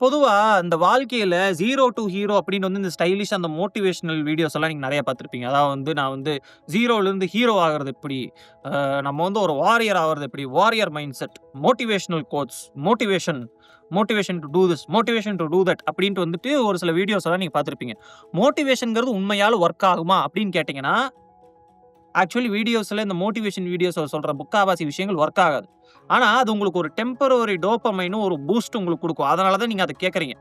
பொதுவாக இந்த வாழ்க்கையில் "ஜீரோ டூ ஹீரோ" அப்படின்னு வந்து இந்த ஸ்டைலிஷ் அந்த மோட்டிவேஷனல் வீடியோஸ் எல்லாம் நீங்கள் நிறையா பார்த்துருப்பீங்க அதாவது வந்து நான் வந்து ஜீரோலேருந்து ஹீரோ ஆகுறது எப்படி? நம்ம வந்து ஒரு வாரியர் ஆகிறது எப்படி? Warrior mindset, motivational quotes, motivation motivation to do this, motivation to do that அப்படின்ட்டு வந்துட்டு ஒரு சில வீடியோஸ் எல்லாம் நீங்கள் பார்த்துருப்பீங்க மோட்டிவேஷனுங்கிறது உண்மையால் ஒர்க் ஆகுமா? அப்படின்னு கேட்டிங்கன்னா ஆக்சுவலி வீடியோஸில் இந்த மோட்டிவேஷன் வீடியோஸ் சொல்கிற புக்காவாசி விஷயங்கள் ஒர்க் ஆகாது. ஆனால் அது உங்களுக்கு ஒரு டெம்பரரி டோப்பமைனும் ஒரு பூஸ்ட் உங்களுக்கு கொடுக்கும். அதனால தான் நீங்கள் அதை கேட்குறீங்க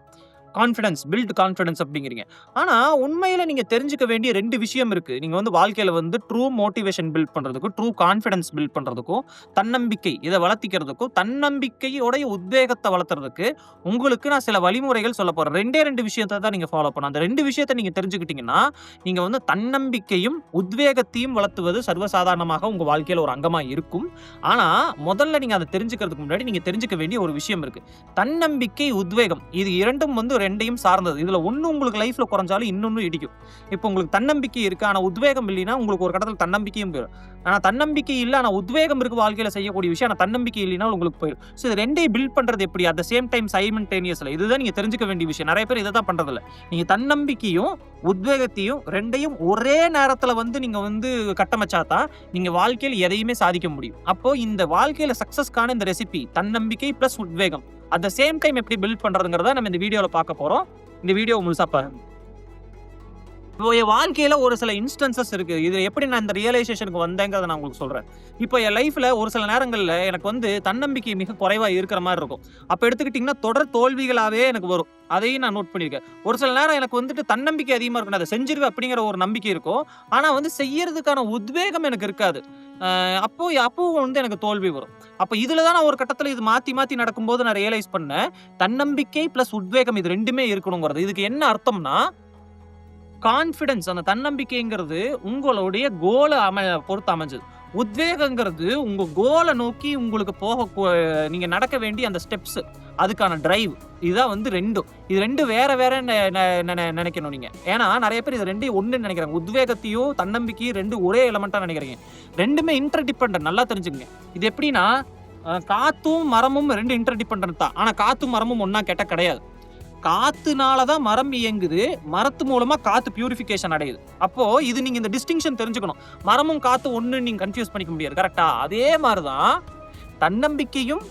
கான்ஃபிடன்ஸ், பில்ட் கான்ஃபிடன்ஸ் அப்படிங்கிறீங்க. ஆனால் உண்மையில் நீங்கள் தெரிஞ்சுக்க வேண்டிய ரெண்டு விஷயம் இருக்குது நீங்கள் வந்து வாழ்க்கையில் வந்து ட்ரூ மோட்டிவேஷன் பில்ட் பண்ணுறதுக்கும் ட்ரூ கான்ஃபிடன்ஸ் பில்ட் பண்ணுறதுக்கும் தன்னம்பிக்கை இதை வளர்த்திக்கிறதுக்கும், தன்னம்பிக்கையோடைய உத்வேகத்தை வளர்த்துறதுக்கு, உங்களுக்கு நான் சில வழிமுறைகள் சொல்ல போகிறேன் ரெண்டே ரெண்டு விஷயத்தை தான் நீங்கள் ஃபாலோ பண்ணணும். அந்த ரெண்டு விஷயத்த நீங்கள் தெரிஞ்சுக்கிட்டிங்கன்னா நீங்கள் வந்து தன்னம்பிக்கையும், உத்வேகத்தையும் வளர்த்துவது சர்வசாதாரணமாக உங்கள் வாழ்க்கையில் ஒரு அங்கமாக இருக்கும். ஆனால் முதல்ல நீங்கள் அதை தெரிஞ்சுக்கிறதுக்கு முன்னாடி நீங்கள் தெரிஞ்சுக்க வேண்டிய ஒரு விஷயம் இருக்குது தன்னம்பிக்கை, உத்வேகம் இது இரண்டும் வந்து ரெண்டையும் சார்ந்தது. இதுல ஒன்று உங்களுக்கு லைஃப்ல குறைஞ்சாலும் இன்னொன்னு இடிக்கும். இப்போ உங்களுக்கு தன்னம்பிக்கை இருக்குது ஆனால் உத்வேகம் இல்லைன்னா, உங்களுக்கு ஒரு கட்டத்தில் தன்னம்பிக்கையும் போயிடும் ஆனால் தன்னம்பிக்கை இல்லை ஆனால் உத்வேகம் இருக்கு வாழ்க்கையில் செய்யக்கூடிய விஷயம். ஆனால் தன்னம்பிக்கை இல்லைன்னா உங்களுக்கு போயிடும் ஸோ இது ரெண்டையும் பில்ட் பண்ணுறது எப்படி? அட் த சேம் டைம் சைமன்டேனியஸில் இதுதான் நீங்கள் தெரிஞ்சுக்க வேண்டிய விஷயம். நிறைய பேர் இதை தான் பண்ணுறதில்ல நீங்கள் தன்னம்பிக்கையும், உத்வேகத்தையும் ரெண்டையும் ஒரே நேரத்தில் வந்து நீங்கள் வந்து கட்டமைச்சா தான், நீங்கள் வாழ்க்கையில் எதையுமே சாதிக்க முடியும். அப்போது இந்த வாழ்க்கையில் சக்ஸஸ்க்கான இந்த ரெசிபி தன்னம்பிக்கை ப்ளஸ் உத்வேகம். அட் த சேம் டைம் எப்படி பில்ட் பண்ணுறதுங்கிறத நம்ம இந்த வீடியோவில் பார்க்க போகிறோம் இந்த வீடியோ முழுசாக பாருங்க. இப்போ என் வாழ்க்கையில ஒரு சில இன்ஸ்டன்சஸ் இருக்கு. இது எப்படி நான் இந்த ரியலைசேஷனுக்கு வந்தேங்கிறத நான் உங்களுக்கு சொல்றேன். இப்போ என் லைஃப்ல ஒரு சில நேரங்களில் எனக்கு வந்து தன்னம்பிக்கை மிக குறைவா இருக்கிற மாதிரி இருக்கும். அப்போ எடுத்துக்கிட்டிங்கன்னா தொடர் தோல்விகளாகவே எனக்கு வரும். அதையும் நான் நோட் பண்ணியிருக்கேன். ஒரு சில நேரம் எனக்கு வந்துட்டு தன்னம்பிக்கை அதிகமாக இருக்கும். அதை செஞ்சிருவேன் அப்படிங்கிற ஒரு நம்பிக்கை இருக்கும். ஆனால் வந்து செய்யறதுக்கான உத்வேகம் எனக்கு இருக்காது. அப்போ அப்போ வந்து எனக்கு தோல்வி வரும். அப்போ இதில் தான் நான் ஒரு கட்டத்தில் இது மாற்றி மாற்றி நடக்கும்போது நான் ரியலைஸ் பண்ணேன். தன்னம்பிக்கை ப்ளஸ் உத்வேகம் இது ரெண்டுமே இருக்கணுங்கிறது. இதுக்கு என்ன அர்த்தம்னா, கான்ஃபிடன்ஸ் அந்த தன்னம்பிக்கைங்கிறது உங்களுடைய கோலை அம பொறுத்து அமைஞ்சது. உத்வேகங்கிறது உங்க கோலை நோக்கி உங்களுக்கு போக நீங்கள் நீங்க நடக்க வேண்டிய அந்த ஸ்டெப்ஸ். அதுக்கான டிரைவ். இதுதான் வந்து ரெண்டும் இது ரெண்டு வேற வேற நெ நெ நீங்க. ஏன்னா, நிறைய பேர் இது ரெண்டு ஒன்று நினைக்கிறாங்க உத்வேகத்தையும், தன்னம்பிக்கையும் ரெண்டு ஒரே எலமெண்ட்டாக நினைக்கிறீங்க ரெண்டுமே இன்டர் டிபெண்டன்ட் நல்லா தெரிஞ்சுக்கங்க. இது எப்படின்னா, காத்தும், மரமும் ரெண்டு இன்டர் டிபெண்டன்ட் தான். ஆனால் காத்தும், மரமும் ஒன்றா கேட்டால் கிடையாது. காத்துனால தான் மரம் இயங்குது. மரத்து மூலமா காத்து பியூரிஃபிகேஷன் அடையுது. அப்போ இது நீங்க இந்த டிஸ்டிங்ஷன் தெரிஞ்சுக்கணும். மரமும் காற்று ஒன்று நீங்க கன்ஃப்யூஸ் பண்ணிக்க முடியாது. கரெக்டாக அதே மாதிரி தான் தன்னம்பிக்கையும்,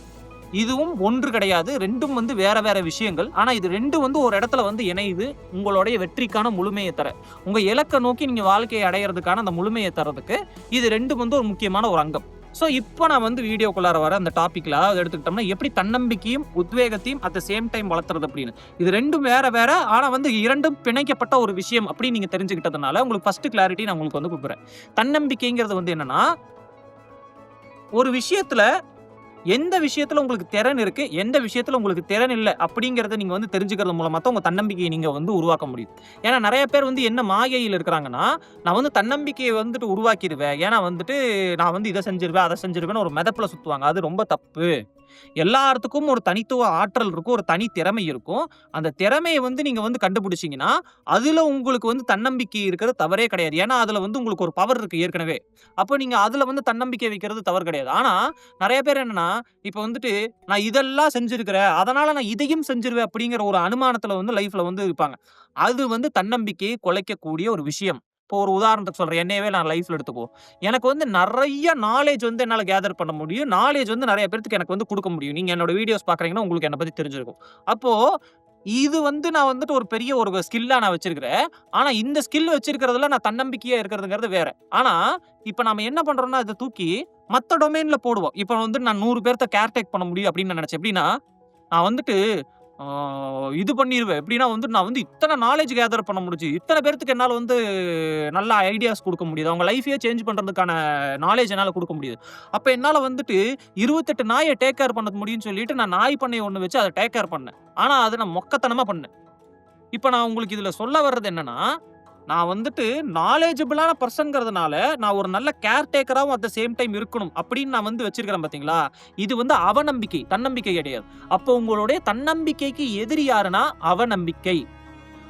இதுவும் ஒன்று கிடையாது. ரெண்டும் வந்து வேற வேற விஷயங்கள். ஆனா, இது ரெண்டும் வந்து ஒரு இடத்துல வந்து இணையுது. உங்களுடைய வெற்றிக்கான முழுமையை தர. உங்க இலக்கை நோக்கி நீங்க வாழ்க்கையை அடையிறதுக்கான அந்த முழுமையை தரதுக்கு இது ரெண்டும் வந்து ஒரு முக்கியமான ஒரு அங்கம். ஸோ இப்போ நான் வந்து வீடியோக்குள்ளார வர அந்த டாப்பிக்கில் அதை எடுத்துக்கிட்டோம்னா, எப்படி தன்னம்பிக்கையும், உத்வேகத்தையும் அட் த சேம் டைம் வளர்த்துறது அப்படின்னு. இது ரெண்டும் வேற வேற. ஆனால் வந்து இரண்டும் பிணைக்கப்பட்ட ஒரு விஷயம் அப்படின்னு நீங்கள் தெரிஞ்சுக்கிட்டதுனால, உங்களுக்கு ஃபர்ஸ்ட் கிளாரிட்டி நான் உங்களுக்கு வந்து கொடுக்குறேன் தன்னம்பிக்கைங்கிறது வந்து என்னன்னா ஒரு விஷயத்தில் எந்த விஷயத்துல உங்களுக்கு திறன் இருக்கு, எந்த விஷயத்துல உங்களுக்கு திறன் இல்லை அப்படிங்கிறத நீங்க வந்து தெரிஞ்சுக்கிறது மூலமா தான் உங்க தன்னம்பிக்கையை நீங்க வந்து உருவாக்க முடியும். ஏன்னா, நிறைய பேர் வந்து என்ன மாயையில் இருக்கிறாங்கன்னா, நான் வந்து தன்னம்பிக்கையை வந்துட்டு உருவாக்கிடுவேன் ஏன்னா வந்துட்டு நான் வந்து இதை செஞ்சிருவேன் அதை செஞ்சுருவேன்னு ஒரு மெதப்பில் சுத்துவாங்க. அது ரொம்ப தப்பு. எல்லாத்துக்கும் ஒரு தனித்துவ ஆற்றல் இருக்கும். ஒரு தனி திறமை இருக்கும். அந்த திறமையை வந்து நீங்கள் வந்து கண்டுபிடிச்சிங்கன்னா அதில் உங்களுக்கு வந்து தன்னம்பிக்கை இருக்கிறது தவறே கிடையாது. ஏன்னா, அதில் வந்து உங்களுக்கு ஒரு பவர் இருக்குது ஏற்கனவே. அப்போ நீங்கள் அதில் வந்து தன்னம்பிக்கை வைக்கிறது தவறு கிடையாது. ஆனால் நிறைய பேர் என்னென்னா இப்போ வந்துட்டு நான் இதெல்லாம் செஞ்சுருக்கிறேன் அதனால் நான் இதையும் செஞ்சிருவேன் அப்படிங்கிற ஒரு அனுமானத்தில் வந்து லைஃப்பில் வந்து இருப்பாங்க. அது வந்து தன்னம்பிக்கையை குலைக்கக்கூடிய ஒரு விஷயம். இப்போ ஒரு உதாரணத்துக்கு சொல்கிறேன் என்னையவே நான் லைஃப்பில் எடுத்துக்குவோம். எனக்கு வந்து நிறைய நாலேஜ் வந்து என்னால் கேதர் பண்ண முடியும். நாலேஜ் வந்து நிறைய பேர்த்துக்கு எனக்கு வந்து கொடுக்க முடியும். நீங்கள் என்னோட வீடியோஸ் பார்க்குறீங்கன்னா, உங்களுக்கு என்னை பற்றி தெரிஞ்சிருக்கும். அப்போது இது வந்து நான் வந்துட்டு ஒரு பெரிய ஒரு ஸ்கில்லாக நான் வச்சிருக்கிறேன். ஆனால் இந்த ஸ்கில் வச்சிருக்கிறதுல நான் தன்னம்பிக்கையாக இருக்கிறதுங்கிறது வேற. ஆனால் இப்போ நம்ம என்ன பண்ணுறோம்னா அதை தூக்கி மற்ற டொமைனில் போடுவோம். இப்போ வந்து நான் நூறு பேர்த்த கேர் டேக் பண்ண முடியும் அப்படின்னு நான் எப்படின்னா, நான் வந்துட்டு இது பண்ணிடுவேன் எப்படின்னா வந்து நான் வந்து இத்தனை நாலேஜ் கேதர் பண்ண முடிஞ்சு, இத்தனை பேர்த்துக்கு என்னால் வந்து நல்ல ஐடியாஸ் கொடுக்க முடியுது. அவங்க லைஃபையே சேஞ்ச் பண்ணுறதுக்கான நாலேஜ் என்னால் கொடுக்க முடியுது. அப்போ என்னால் வந்துட்டு இருபத்தெட்டு நாயை டேக் கேர் பண்ண முடியும்னு சொல்லிட்டு, நான் நாய் பண்ணையை ஒன்று வச்சு அதை டேக் கேர் பண்ணேன். ஆனால் அதை நான் மொக்கத்தனமாக பண்ணேன். இப்போ நான் உங்களுக்கு இதில் சொல்ல வர்றது என்னன்னா, நான் வந்துட்டு நாலேஜபிளான பர்சன்கிறதுனால நான் ஒரு நல்ல கேர் டேக்கராகவும் அட் த சேம் டைம் இருக்கணும் அப்படின்னு நான் வந்து வச்சிருக்கிறேன் பார்த்தீங்களா? இது வந்து அவநம்பிக்கை. தன்னம்பிக்கை கிடையாது. அப்போ உங்களுடைய தன்னம்பிக்கைக்கு எதிரி யாருன்னா, அவநம்பிக்கை.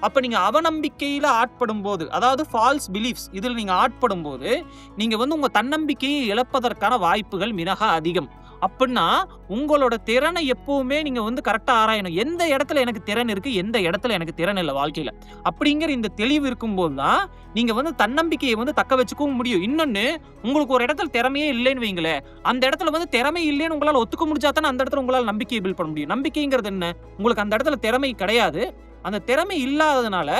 அப்போ நீங்கள் அவநம்பிக்கையில் ஆட்படும் போது அதாவது ஃபால்ஸ் பிலீஃப்ஸ் இதில் நீங்கள் ஆட்படும் போது நீங்கள் வந்து உங்கள் தன்னம்பிக்கையை இழப்பதற்கான வாய்ப்புகள் மிக அதிகம். அப்படின்னா உங்களோட திறனை எப்பவுமே நீங்க வந்து கரெக்டா ஆராயணும். எந்த இடத்துல எனக்கு திறன் இருக்கு, எந்த இடத்துல எனக்கு திறன் இல்லை வாழ்க்கையில. அப்படிங்கிற இந்த தெளிவு இருக்கும்போது தான், நீங்க வந்து தன்னம்பிக்கையை வந்து தக்க வச்சுக்கவும் முடியும். இன்னொன்னு, உங்களுக்கு ஒரு இடத்துல திறமையே இல்லைன்னு வையுங்களேன், அந்த இடத்துல வந்து திறமை இல்லைன்னு உங்களால ஒத்துக்க முடிஞ்சா தானே அந்த இடத்துல உங்களால் நம்பிக்கையை பில்ட் பண்ண முடியும். நம்பிக்கைங்கிறது என்ன? உங்களுக்கு அந்த இடத்துல திறமை கிடையாது. அந்த திறமை இல்லாததுனால,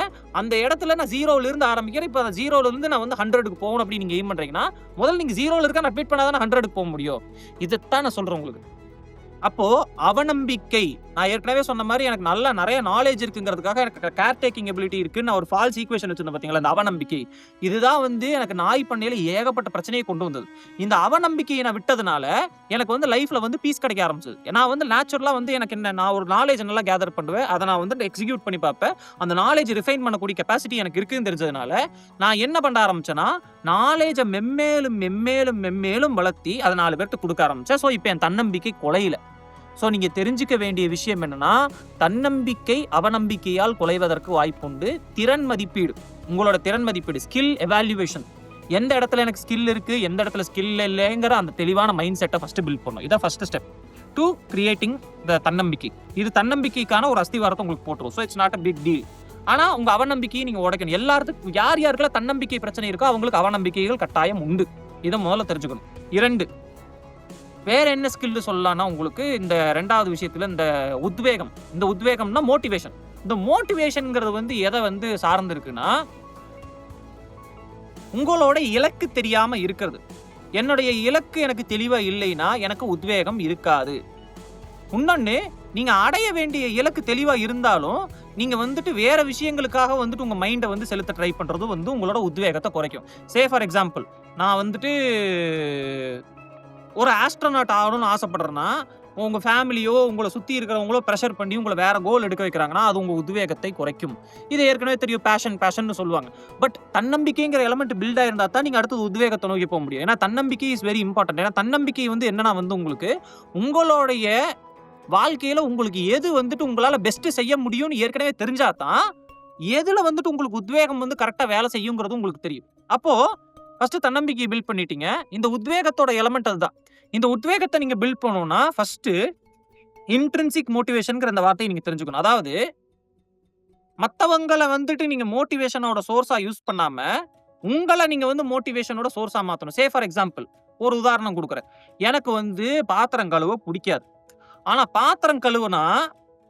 அந்த இடத்துல நான் 0ல இருந்து ஆரம்பிக்கிறேன். இப்போ 0ல இருந்து நான் வந்து 100க்கு போகணும் அப்படின்னு நீங்கள் எய்ம் பண்ணுறீங்கன்னா முதல்ல நீங்க 0ல இருக்க நான் பீட் பண்ணாதான் ஹண்ட்ரடுக்கு போக முடியும். இதைத்தான் நான் சொல்கிறேன் உங்களுக்கு. அப்போது அவநம்பிக்கை நான் ஏற்கனவே சொன்ன மாதிரி எனக்கு நல்ல நிறைய நாலேஜ் இருக்குங்கிறதுக்காக எனக்கு கேர் டேக்கிங் எபிலிட்டி இருக்குன்னு நான் ஒரு ஃபால்ஸ் ஈக்குவேஷன் வச்சிருந்தேன் பார்த்தீங்களா? இந்த அவநம்பிக்கை. இதுதான் வந்து எனக்கு நாய் பண்ணையில் ஏகப்பட்ட பிரச்சனையை கொண்டு வந்தது. இந்த அவநம்பிக்கையை நான் விட்டதுனால, எனக்கு வந்து லைஃப்ல வந்து பீஸ் கிடைக்க ஆரம்பிச்சது. நான் வந்து நேச்சுரலாக வந்து எனக்கு என்ன நான் ஒரு நாலேஜ் நல்லா கேதர் பண்ணுவேன். அதை நான் வந்து எக்ஸிக்யூட் பண்ணி பார்ப்பேன். அந்த நாலேஜ் ரிஃபைன் பண்ணக்கூடிய கெப்பாசிட்டி எனக்கு இருக்குன்னு தெரிஞ்சதுனால, நான் என்ன பண்ண ஆரம்பிச்சேன்னா, நாலேஜை மெம்மேலும் மெம்மேலும் மெம்மேலும் வளர்த்தி அதை நாலு பேர்த்துக்கு கொடுக்க ஆரம்பிச்சேன். ஸோ, இப்போ என் தன்னம்பிக்கை குலையல. ஸோ, நீங்கள் தெரிஞ்சுக்க வேண்டிய விஷயம் என்னென்னா தன்னம்பிக்கை அவநம்பிக்கையால் குலைவதற்கு வாய்ப்புண்டு. திறன் மதிப்பீடு. உங்களோட திறன் மதிப்பீடு. ஸ்கில் எவால்யூவேஷன் எந்த இடத்துல எனக்கு ஸ்கில் இருக்குது எந்த இடத்துல ஸ்கில் இல்லைங்கிற அந்த தெளிவான மைண்ட் செட்டை ஃபஸ்ட்டு பில்ட் பண்ணணும். இதான் first step. To creating the தன்னம்பிக்கை. இது தன்னம்பிக்கைக்கான ஒரு அஸ்திவாரத்தை உங்களுக்கு போட்டுரும். So, it's not a big deal. ஆனால் உங்கள் அவநம்பிக்கையை நீங்கள் உடைக்கணும். எல்லாத்துக்கும் யார் யாருக்கெல்லாம் தன்னம்பிக்கை பிரச்சனை இருக்கோ, அவங்களுக்கு அவநம்பிக்கைகள் கட்டாயம் உண்டு. இதை முதல்ல தெரிஞ்சுக்கணும். இரண்டு வேற என்ன ஸ்கில்லு சொல்லலாம்னா உங்களுக்கு இந்த ரெண்டாவது விஷயத்துல இந்த உத்வேகம். இந்த உத்வேகம்னா மோட்டிவேஷன். இந்த மோட்டிவேஷன்ங்கிறது வந்து எதை வந்து சார்ந்து இருக்குன்னா உங்களோட இலக்கு தெரியாம இருக்கிறது. என்னுடைய இலக்கு எனக்கு தெளிவா இல்லைன்னா, எனக்கு உத்வேகம் இருக்காது. இன்னொன்று நீங்க அடைய வேண்டிய இலக்கு தெளிவா இருந்தாலும், நீங்க வந்துட்டு வேற விஷயங்களுக்காக வந்துட்டு உங்க மைண்டை வந்து செலுத்த ட்ரை பண்றது வந்து உங்களோட உத்வேகத்தை குறைக்கும். சே ஃபார் எக்ஸாம்பிள் நான் வந்துட்டு ஒரு ஆஸ்ட்ரோநாட் ஆகணும்னு ஆசைப்படுறேன்னா, உங்கள் ஃபேமிலியோ, உங்களை சுற்றி இருக்கிறவங்களோ ப்ரெஷர் பண்ணி உங்களை வேறு கோல் எடுக்க வைக்கிறாங்கன்னா, அது உங்கள் உத்வேகத்தை குறைக்கும். இது ஏற்கனவே தெரியும். பேஷன் பேஷன்னு சொல்லுவாங்க. பட் தன்னம்பிக்கைங்கிற எலமெண்ட் பில்ட் ஆயிருந்தா தான் நீங்கள் அடுத்தது உத்வேகத்தை நோக்கி போக முடியும். ஏன்னா தன்னம்பிக்கை இஸ் வெரி இம்பார்ட்டன்ட். ஏன்னா தன்னம்பிக்கை வந்து என்னன்னா வந்து உங்களுக்கு, உங்களுடைய வாழ்க்கையில் உங்களுக்கு எது வந்துட்டு உங்களால் பெஸ்ட்டு செய்ய முடியும்னு ஏற்கனவே தெரிஞ்சாதான் தான், வந்துட்டு உங்களுக்கு உத்வேகம் வந்து கரெக்டாக வேலை செய்யுங்கிறது உங்களுக்கு தெரியும். அப்போது ஃபர்ஸ்ட் தன்னம்பிக்கையை பில்ட் பண்ணிட்டீங்க. இந்த உத்வேகத்தோட எலமெண்ட் அதுதான். இந்த உத்வேகத்தை நீங்க பில்ட் பண்ணணும்னா, ஃபர்ஸ்ட் இன்ட்ரென்சிக் மோட்டிவேஷன்ங்கிற இந்த வார்த்தையை நீங்க தெரிஞ்சுக்கணும். அதாவது மற்றவங்களை வந்துட்டு நீங்க மோட்டிவேஷனோட சோர்ஸா யூஸ் பண்ணாம, உங்களை நீங்க வந்து மோட்டிவேஷனோட சோர்ஸா மாத்தணும். சே ஃபார் எக்ஸாம்பிள் ஒரு உதாரணம் கொடுக்குறேன் எனக்கு வந்து பாத்திரம் கழுவ பிடிக்காது ஆனா பாத்திரம் கழுவுனா,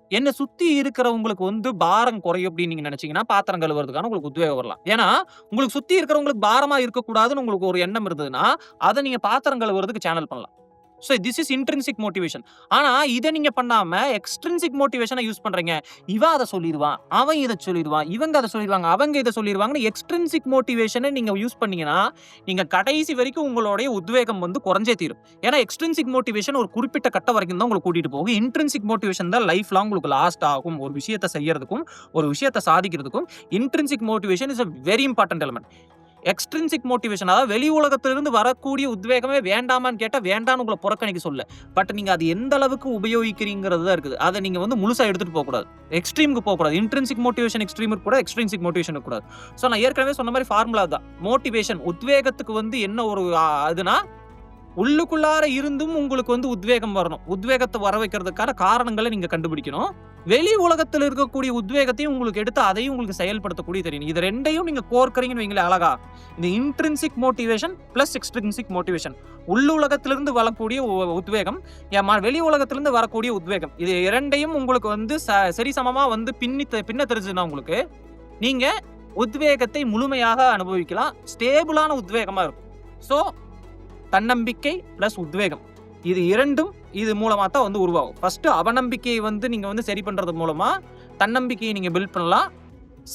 என்ன சுத்தி இருக்கிறவங்களுக்கு வந்து பாரம் குறையும் அப்படின்னு நீங்க நினைச்சீங்கன்னா, பாத்திரம் கழுவுறதுக்கான உங்களுக்கு உத்வேகம் வரலாம். ஏன்னா, உங்களுக்கு சுத்தி இருக்கிறவங்களுக்கு பாரமா இருக்கக்கூடாதுன்னு உங்களுக்கு ஒரு எண்ணம் இருந்ததுன்னா, அத நீங்க பாத்திரம் கழுவுறதுக்கு சேனல் பண்ணலாம். So, this is intrinsic motivation. ஆனால் இதை நீங்கள் பண்ணாம எக்ஸ்ட்ரின்சிக் மோட்டிவேஷனை யூஸ் பண்ணுறீங்க இவன் அதை சொல்லிடுவான் அவன் இதை சொல்லிடுவான் இவங்க அதை சொல்லிடுவாங்க அவங்க இதை சொல்லிடுவாங்கன்னு எக்ஸ்ட்ரென்சிக் மோட்டிவேஷனை நீங்கள் யூஸ் பண்ணீங்கன்னா, நீங்கள் கடைசி வரைக்கும் உங்களுடைய உத்வேகம் வந்து குறைஞ்சே தீரும். ஏன்னா, எக்ஸ்ட்ரென்சிக் மோட்டிவேஷன் ஒரு குறிப்பிட்ட கட்டம் வரைக்கும் தான் உங்களை கூட்டிகிட்டு போகும். இன்ட்ரென்சிக் மோட்டிவேஷன் தான் லைஃப் லாங் உங்களுக்கு லாஸ்ட் ஆகும். ஒரு விஷயத்தை செய்யறதுக்கும், ஒரு விஷயத்தை சாதிக்கிறதுக்கும் intrinsic motivation is a very important element extrinsic motivation அதாவது வெளி உலகத்திலிருந்து வரக்கூடிய உத்வேகமே வேண்டாமான்னு கேட்டால் வேண்டான்னு உங்களை புறக்கணிக்க சொல்ல பட் நீங்கள் அது எந்த அளவுக்கு உபயோகிக்கிறீங்கிறது தான் இருக்குது. அதை நீங்கள் வந்து முழுசாக எடுத்துகிட்டு போகக்கூடாது. எக்ஸ்ட்ரீமுக்கு போகக்கூடாது. இன்ட்ரென்சிக் மோட்டிவேஷன் எக்ஸ்ட்ரீம் கூட எக்ஸ்ட்ரின்சிக் மோட்டிவேஷன் கூடாது ஸோ, நான் ஏற்கனவே சொன்ன மாதிரி ஃபார்முலா தான். மோட்டிவேஷன் உத்வேகத்துக்கு வந்து என்ன ஒரு அதுனா உள்ளுக்குள்ளார இருந்தும் உங்களுக்கு வந்து உத்வேகம் வரணும். உத்வேகத்தை வர வைக்கிறதுக்கான காரணங்களை நீங்கள் கண்டுபிடிக்கணும். வெளி உலகத்தில் இருக்கக்கூடிய உத்வேகத்தையும் உங்களுக்கு எடுத்து அதையும் உங்களுக்கு செயல்படுத்தக்கூடிய தெரியும் இது ரெண்டையும் நீங்க கோர்க்கறீங்கன்னு வைங்களேன் அழகா. இந்த intrinsic motivation plus extrinsic motivation. உள் உலகத்திலிருந்து வரக்கூடிய உ உத்வேகம், வெளி உலகத்திலிருந்து வரக்கூடிய உத்வேகம். இது இரண்டையும் உங்களுக்கு வந்து ச சரிசமமா வந்து பின்னி பின்ன தெரிஞ்சதுன்னா உங்களுக்கு, நீங்க உத்வேகத்தை முழுமையாக அனுபவிக்கலாம். ஸ்டேபிளான உத்வேகமா இருக்கும். ஸோ, தன்னம்பிக்கை பிளஸ் உத்வேகம். இது இரண்டும் இது மூலமாக தான் வந்து உருவாகும். ஃபஸ்ட்டு அவநம்பிக்கையை வந்து நீங்கள் வந்து சரி பண்ணுறது மூலமாக தன்னம்பிக்கையை நீங்கள் பில்ட் பண்ணலாம்.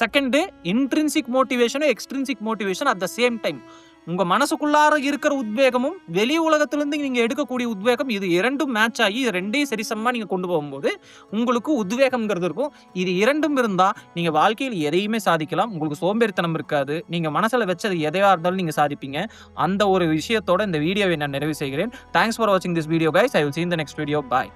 Second intrinsic மோட்டிவேஷனும், extrinsic motivation at the same time. உங்க மனசுக்குள்ளார இருக்கிற உத்வேகமும், வெளி உலகத்திலிருந்து நீங்க எடுக்கக்கூடிய உத்வேகம் இது இரண்டும் மேட்ச் ஆகி, இது 2யும் சரிசமமா நீங்க கொண்டு போகும்போது, உங்களுக்கு உத்வேகம்ங்கிறது இருக்கும். இது இரண்டும் இருந்தா, நீங்க வாழ்க்கையில் எதையுமே சாதிக்கலாம். உங்களுக்கு சோம்பேறித்தனம் இருக்காது. நீங்க மனசுல வச்சது எதையா இருந்தாலும் நீங்க சாதிப்பீங்க. அந்த ஒரு விஷயத்தோட இந்த வீடியோவை நான் நிறைவு செய்கிறேன். தேங்க்ஸ் ஃபார் வாட்சிங் this video guys. I will seen the next video. Bye.